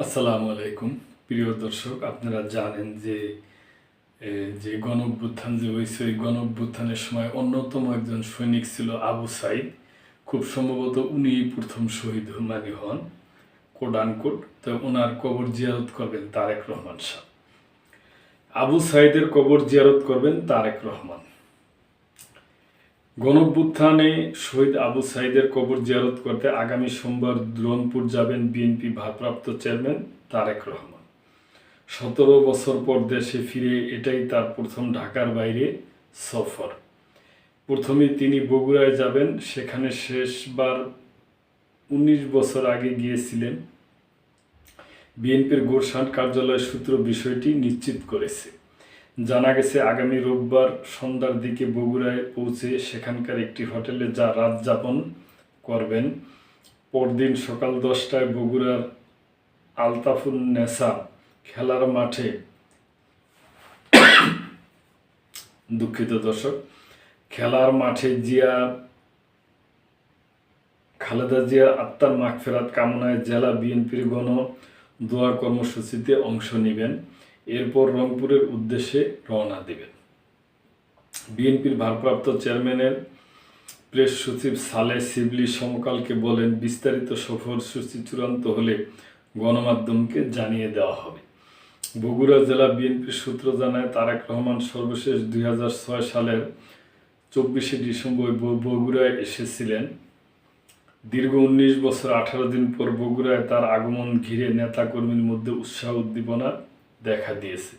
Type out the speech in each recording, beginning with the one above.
আসসালামু আলাইকুম। প্রিয় দর্শক, আপনারা জানেন যে যে গণ যে হয়েছে, ওই গণ সময় অন্যতম একজন সৈনিক ছিল আবু সাইদ। খুব সম্ভবত উনি প্রথম শহীদ মানে হন কোডানকোট তো ওনার কবর জিয়ারত করবেন তারেক রহমান শাহ আবু সাইদের কবর জিয়ারত করবেন তারেক রহমান। গণভ্যুত্থানে শহীদ আবু সাইদের কবর জিয়ারত করতে আগামী সোমবার রংপুর যাবেন বিএনপি ভারপ্রাপ্ত চেয়ারম্যান তারেক রহমান। সতেরো বছর পর দেশে ফিরে এটাই তার প্রথম ঢাকার বাইরে সফর। প্রথমে তিনি বগুড়ায় যাবেন, সেখানে শেষবার উনিশ বছর আগে গিয়েছিলেন। বিএনপির গোরসান কার্যালয় সূত্র বিষয়টি নিশ্চিত করেছে। জানা গেছে, আগামী রোববার সন্ধ্যার দিকে বগুড়ায় পৌঁছে সেখানকার একটি হোটেলে যা রাত যাপন করবেন। পরদিন সকাল দশটায় বগুড়ার আলতাফুন নেসা খেলার মাঠে। দুঃখিত দর্শক, খেলার মাঠে জিয়া, খালেদা জিয়ার আত্মার মাগফেরাত কামনায় জেলা বিএনপির গণ দোয়া কর্মসূচিতে অংশ নেবেন। এরপর রংপুরের উদ্দেশ্যে রওনা দেবেন। বিএনপির ভারপ্রাপ্ত চেয়ারম্যানের প্রেস সচিব সালে শিবলি সমকালকে বলেন, বিস্তারিত সফরসূচি চূড়ান্ত হলে গণমাধ্যমকে জানিয়ে দেওয়া হবে। বগুড়া জেলা বিএনপির সূত্র জানায়, তারেক রহমান সর্বশেষ দুই হাজার ছয় সালের চব্বিশে ডিসেম্বর বগুড়ায় এসেছিলেন। দীর্ঘ উনিশ বছর আঠারো দিন পর বগুড়ায় তার আগমন ঘিরে নেতাকর্মীর মধ্যে উৎসাহ উদ্দীপনা দেখা দিয়েছে।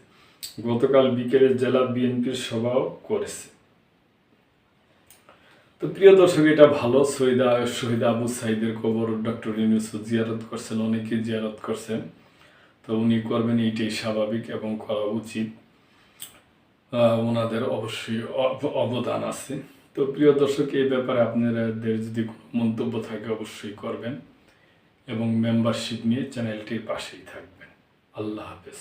গতকাল বিকেলে জেলা বিএনপির সভাও করেছে। তো প্রিয় দর্শক, এটা ভালো। শহীদা শহীদ আবু সাইদের কবর ডক্টর ইউনুস জিয়ারত করছেন অনেকে জিয়ারত করছেন। তো উনি করবেন এইটাই স্বাভাবিক এবং করা উচিত। ওনাদের অবশ্যই অবদান আছে। তো প্রিয় দর্শক, এই ব্যাপারে আপনাদের যদি কোনো মন্তব্য থাকে, অবশ্যই করবেন এবং মেম্বারশিপ নিয়ে চ্যানেলটির পাশেই থাকবেন। আল্লাহ হাফেজ।